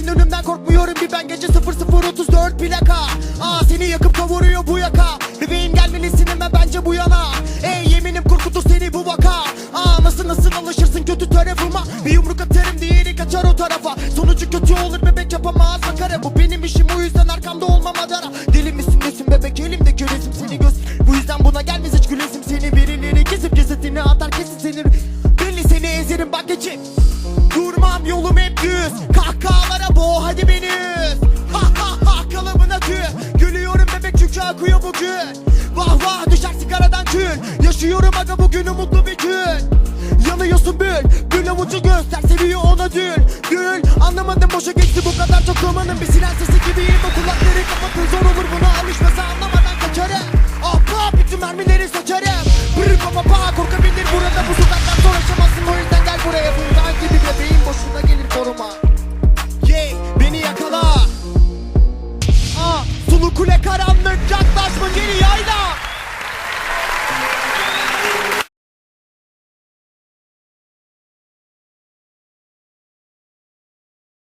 sokabilirsin önümden korkmuyorum bir ben gece 0034 plaka Aa seni yakıp kavuruyor bu yaka. Bebeğim gelmelisin hemen bence bu yana. Ey yeminim korkutur seni bu vaka. Aa nasıl nasıl alışırsın kötü tarafıma? Bir yumruk atarım diğeri kaçar o tarafa. Sonucu kötü olur bebek yapamaz makara Bu benim işim o yüzden arkamda olmam adara. Deli misin nesin bebek? Elimde göresim seni göz. Bu yüzden buna gelmez hiç gülesim seni. Birileri kesip cesetini atar kesin seni. Belli seni ezerim bak geçip Durmam yolum hep düz akıyor bugün. Vah vah düşer sigaradan kül. Yaşıyorum aga bugünü mutlu bir gün. Yanıyorsun bül. Gül avucu göster seviyor ona dül. Gül anlamadım boşa geçti bu kadar çok romanın Bir silen sesi gibiyim o kulakları kapatın. Zor olur buna alışmasa anlamadan kaçarım. Ah bah bütün mermileri saçarım Brr baba bah korkabilir. Burada bu